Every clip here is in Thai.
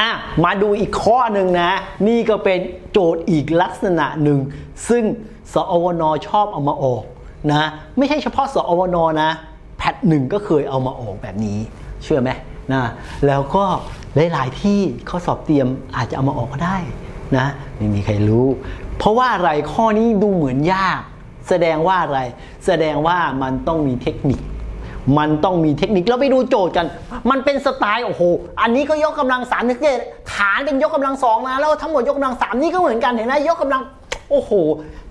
อะมาดูอีกข้อหนึ่งนะ นี่ก็เป็นโจทย์อีกลักษณะหนึ่ง ซึ่งสอวนชอบเอามาออกนะไม่ใช่เฉพาะสอวนนะแพทหนึ่งก็เคยเอามาออกแบบนี้ เชื่อไหมนะแล้วก็หลาย ๆ ที่ข้อสอบเตรียมอาจจะเอามาออกก็ได้นะไม่มีใครรู้ เพราะว่าอะไรข้อนี้ดูเหมือนยาก แสดงว่าอะไร แสดงว่ามันต้องมีเทคนิค มันต้องมีเทคนิคเราไปดูโจทย์กัน มันเป็นสไตล์โอ้โห อันนี้ก็ยกกำลังสามนี่ฐานเป็นยกกำลังสองนะแล้วทั้งหมดยกกำลังสามนี่ก็เหมือนกันเห็นไหมยกกำลังโอ้โห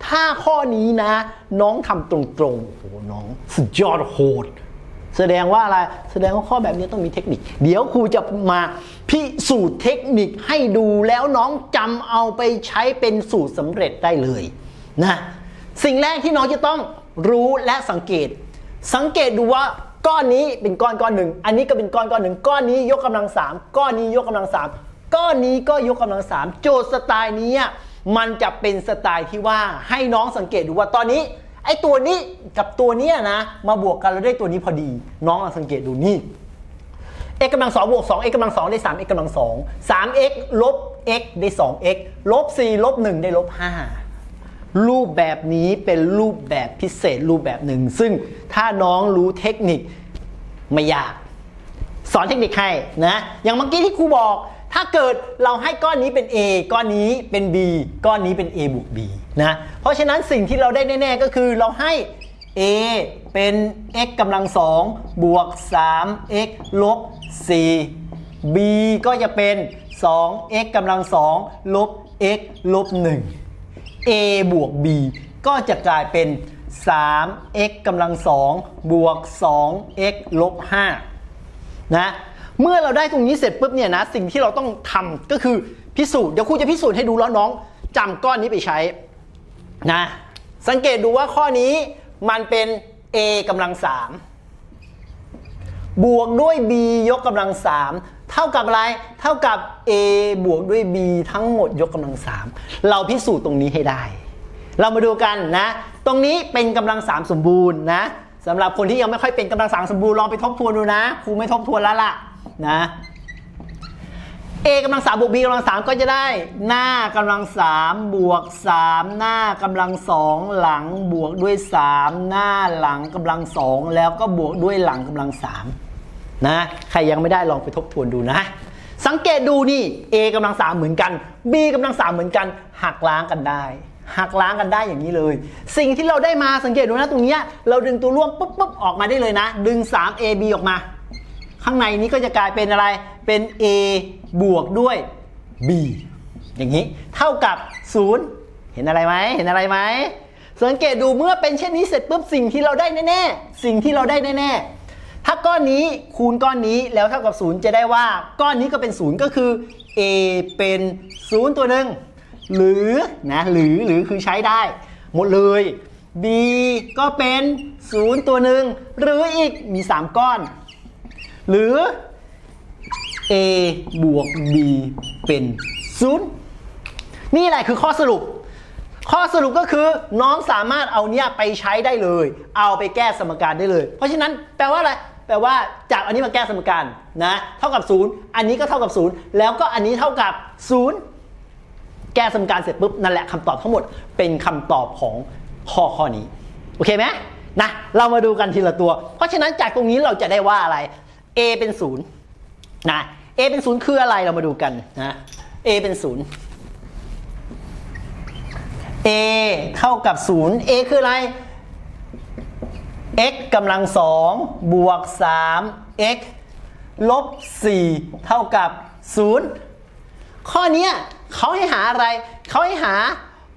ถ้าข้อนี้นะ น้องทำตรงๆโอ้โหน้องสุดยอดโหด แสดงว่าอะไร แสดงว่าข้อแบบนี้ต้องมีเทคนิค เดี๋ยวครูจะมาพิสูจน์เทคนิคให้ดูแล้วน้องจำเอาไปใช้เป็นสูตรสำเร็จได้เลยนะ สิ่งแรกที่น้องจะต้องรู้และสังเกต สังเกตดูว่า ก้อนนี้เป็นก้อนก้อนหนึ่ง อันนี้ก็เป็นก้อนก้อนหนึ่ง ก้อนนี้ยกกำลังสามก้อนนี้ยกกำลังสามก้อนนี้ก็ยกกำลังสามโจทย์สไตล์นี้มันจะเป็นสไตล์ที่ว่าให้น้องสังเกตดูว่าตอนนี้ไอ้ตัวนี้กับตัวเนี้ยนะมาบวกกันแล้วได้ตัวนี้พอดี น้องลองสังเกตดูนี่ x กำลังสองบวกสอง x กำลังสองได้สาม x กำลังสองสาม x ลบ x ได้สอง x ลบสี่ลบหนึ่งได้ลบห้า รูปแบบนี้เป็นรูปแบบพิเศษรูปแบบหนึ่ง ซึ่งถ้าน้องรู้เทคนิคไม่ยาก สอนเทคนิคให้นะอย่างเมื่อกี้ที่ครูบอก ถ้าเกิดเราให้ก้อนนี้เป็น A ก้อนนี้เป็น B ก้อนนี้เป็น A บวก B นะเพราะฉะนั้นสิ่งที่เราได้แน่ๆก็คือเราให้ A เป็น x กำลังสองบวก 3x ลบ 4 B ก็จะเป็น 2x กำลังสองลบ x ลบ 1 a บวก b ก็จะกลายเป็น 3x กำลังสองบวก 2x ลบ5นะเมื่อเราได้ตรงนี้เสร็จปุ๊บเนี่ยนะสิ่งที่เราต้องทำก็คือพิสูจน์เดี๋ยวครูจะพิสูจน์ให้ดูแล้วน้องจำก้อนนี้ไปใช้นะสังเกตดูว่าข้อนี้มันเป็น a กำลังสามบวกด้วย b ยกกำลัง3 เท่ากับอะไร เท่ากับ a บวกด้วย b ทั้งหมดยกกำลัง3เราพิสูจน์ตรงนี้ให้ได้ เรามาดูกันนะ ตรงนี้เป็นกำลัง3สมบูรณ์นะสำหรับคนที่ยังไม่ค่อยเป็นกำลัง3สมบูรณ์ลองไปทบทวนดูนะครูไม่ทบทวนแล้วล่ะนะ a กำลัง3บวก b กำลัง3ก็จะได้ หน้ากำลัง3บวก3หน้ากำลัง2หลังบวกด้วย3หน้าหลังกำลัง2แล้วก็บวกด้วยหลังกำลัง3 นะใครยังไม่ได้ลองไปทบทวนดูนะ สังเกตดูนี่ a กำลัง3เหมือนกัน b กำลัง3เหมือนกันหักล้างกันได้หักล้างกันได้อย่างนี้เลย สิ่งที่เราได้มาสังเกตดูนะตรงนี้เราดึงตัวร่วมปุ๊บปุ๊บออกมาได้เลยนะ ดึง 3ab ออกมา ข้างในนี้ก็จะกลายเป็นอะไรเป็น a บวกด้วย b อย่างนี้ เท่ากับ 0 เห็นอะไรไหมเห็นอะไรไหมสังเกตดูเมื่อเป็นเช่นนี้เสร็จปุ๊บสิ่งที่เราได้แน่ๆสิ่งที่เราได้แน่ๆ ถ้าก้อนนี้คูณก้อนนี้แล้วเท่ากับ 0 จะได้ว่าก้อนนี้ก็เป็น 0 ก็คือ a เป็น 0 ตัวหนึ่งหรือนะหรือหรือคือใช้ได้ หมดเลย b ก็เป็น 0 ตัวหนึ่งหรืออีกมี 3 ก้อน หรือ a บวก b เป็น 0 นี่แหละคือข้อสรุปข้อสรุปก็คือน้องสามารถเอาเนี้ยไปใช้ได้เลย เอาไปแก้สมการได้เลย เพราะฉะนั้นแปลว่าอะไร แปลว่าจากอันนี้มาแก้สมการนะเท่ากับ 0 อันนี้ก็เท่ากับ 0 แล้วก็อันนี้เท่ากับ 0 แก้สมการเสร็จปุ๊บนั่นแหละคำตอบทั้งหมดเป็นคำตอบของข้อข้อนี้โอเคไหมนะเรามาดูกันทีละตัว เพราะฉะนั้นจากตรงนี้เราจะได้ว่าอะไร a เป็น 0 นะ a เป็น 0 คืออะไรเรามาดูกันนะ a เป็น 0 a เท่ากับ 0 a คืออะไร x กำลังสองบวก3 x ลบ4เท่ากับ 0 ข้อนี้เขาให้หาอะไร เขาให้หา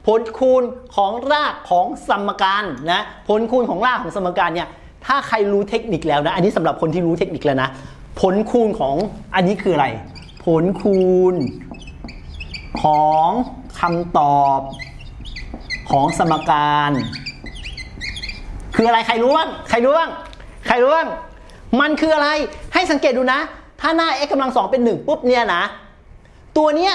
ผลคูณของรากของสมการนะ ผลคูณของรากของสมการเนี่ย ถ้าใครรู้เทคนิคแล้วนะ อันนี้สำหรับคนที่รู้เทคนิคแล้วนะ ผลคูณของอันนี้คืออะไร ผลคูณของคำตอบของสมการ คืออะไรใครรู้บ้างใครรู้บ้างใครรู้บ้างมันคืออะไรให้สังเกตดูนะ ถ้าหน้า x กำลังสองเป็นหนึ่งปุ๊บเนี่ยนะ ตัวเนี้ย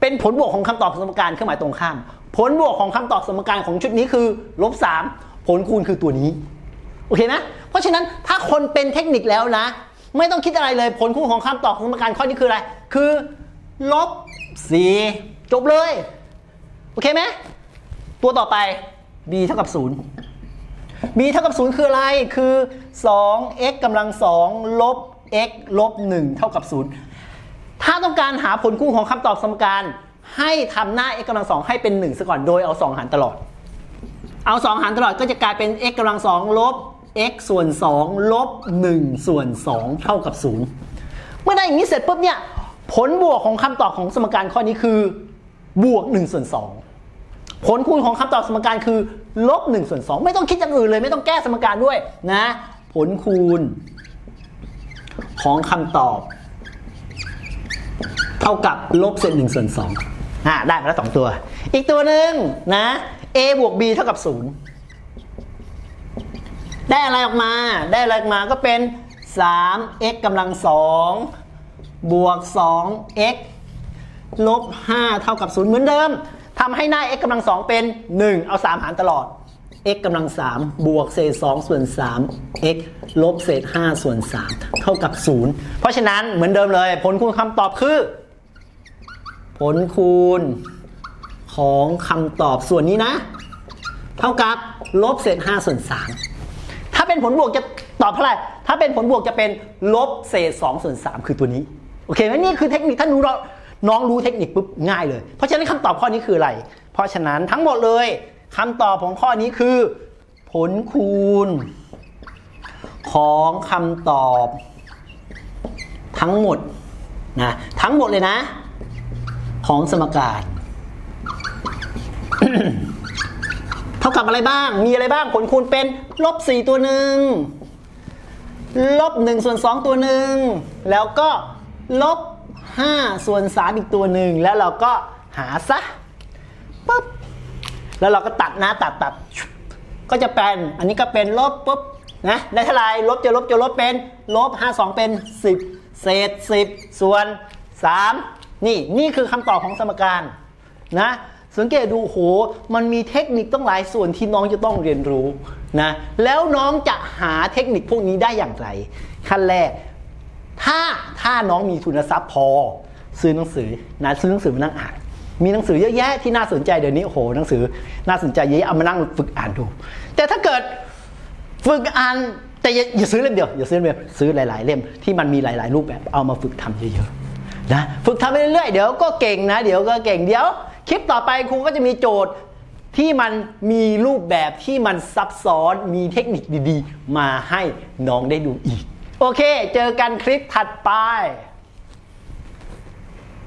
เป็นผลบวกของคำตอบสมการเครื่องหมายตรงข้าม ผลบวกของคำตอบสมการของชุดนี้คือลบสามผลคูณคือตัวนี้โอเคนะ เพราะฉะนั้นถ้าคนเป็นเทคนิคแล้วนะ ไม่ต้องคิดอะไรเลยผลคู่ของคำตอบสมการข้อนี้คืออะไร คือลบ4จบเลย โอเคไหมตัวต่อไป b เท่ากับ0 b เท่ากับ 0 คืออะไร คือ 2x กำลัง2ลบ x ลบ 1 เท่ากับ 0 ถ้าต้องการหาผลคู่ของคำตอบสมการ ให้ทำหน้า x กำลัง2ให้เป็น 1ซะก่อน โดยเอา 2 หารตลอด เอา 2 หารตลอดก็จะกลายเป็น x กำลัง2ลบ x ส่วน 2 ลบ 1 ส่วน 2 เท่ากับ 0 เมื่อได้อย่างนี้เสร็จปุ๊บเนี่ย ผลบวกของคำตอบของสมการข้อนี้คือ บวก 1 ส่วน 2 ผลคูณของคำตอบสมการคือลบ1ส่วน2ไม่ต้องคิดอย่างอื่นเลย ไม่ต้องแก้สมการด้วยนะ ผลคูณของคำตอบ เท่ากับลบเศษ1ส่วน2อ่าได้มาแล้ว2ตัว อีกตัวหนึ่งนะ a บวก b เท่ากับ0ได้อะไรออกมา ได้อะไรออกมาก็เป็น 3x กำลัง2บวก 2x ลบ 5 เท่ากับ 0 เหมือนเดิม ทำให้หน้า x กำลัง2เป็น 1 เอา 3 หารตลอด x กำลัง 3 บวกเศษ 2 ส่วน 3 x ลบเศษ 5 ส่วน 3 เท่ากับ 0 เพราะฉะนั้นเหมือนเดิมเลย ผลคูณคำตอบคือ ผลคูณของคำตอบส่วนนี้นะ เท่ากับลบเศษ 5 ส่วน 3 ถ้าเป็นผลบวกจะตอบเท่าไหร่ ถ้าเป็นผลบวกจะเป็นลบเศษ 2 ส่วน 3 คือตัวนี้ โอเคไหมนี่คือเทคนิคถ้ารู้เรา น้องรู้เทคนิคปุ๊บง่ายเลย เพราะฉะนั้นคำตอบข้อนี้คืออะไร เพราะฉะนั้นทั้งหมดเลยคำตอบของข้อนี้คือ ผลคูณ ของคำตอบทั้งหมดนะทั้งหมดเลยนะ ของสมการเท่ากับอะไรบ้าง มีอะไรบ้างผลคูณเป็นลบ4ตัวหนึ่งลบ1ส่วน2ตัวหนึ่งแล้วก็ลบ 5 ส่วน 3 อีกตัวหนึ่งแล้วเราก็หาซะปุ๊บแล้วเราก็ตัดนะตัดตัดก็จะเป็นอันนี้ก็เป็นลบปุ๊บนะได้เท่าไรลบจะลบจะลบเป็นลบ5 2 เป็น 10 เศษ 10 ส่วน 3 นี่นี่คือคำตอบของสมการนะสังเกตดูโห มันมีเทคนิคต้องหลายส่วนที่น้องจะต้องเรียนรู้นะแล้วน้องจะหาเทคนิคพวกนี้ได้อย่างไร ขั้นแรก ถ้าถ้าน้องมีทุนทรัพย์พอ ซื้อหนังสือนะซื้อหนังสือมานั่งอ่าน มีหนังสือเยอะแยะที่น่าสนใจเดี๋ยวนี้โอ้โหหนังสือน่าสนใจเยอะแยะเอามานั่งฝึกอ่านดู แต่ถ้าเกิดฝึกอ่านแต่อย่าอย่าซื้อเล่มเดียวอย่าซื้อเล่มเดียวซื้อหลาย ๆ เล่มที่มันมีหลาย ๆ รูปแบบเอามาฝึกทำเยอะๆนะฝึกทำไปเรื่อยๆเดี๋ยวก็เก่งนะ เดี๋ยวก็เก่งเดี๋ยวคลิปต่อไปครูก็จะมีโจทย์ที่มันมีรูปแบบที่มันซับซ้อนมีเทคนิคดี ๆ มาให้น้องได้ดูอีก โอเค เจอกันคลิปถัดไป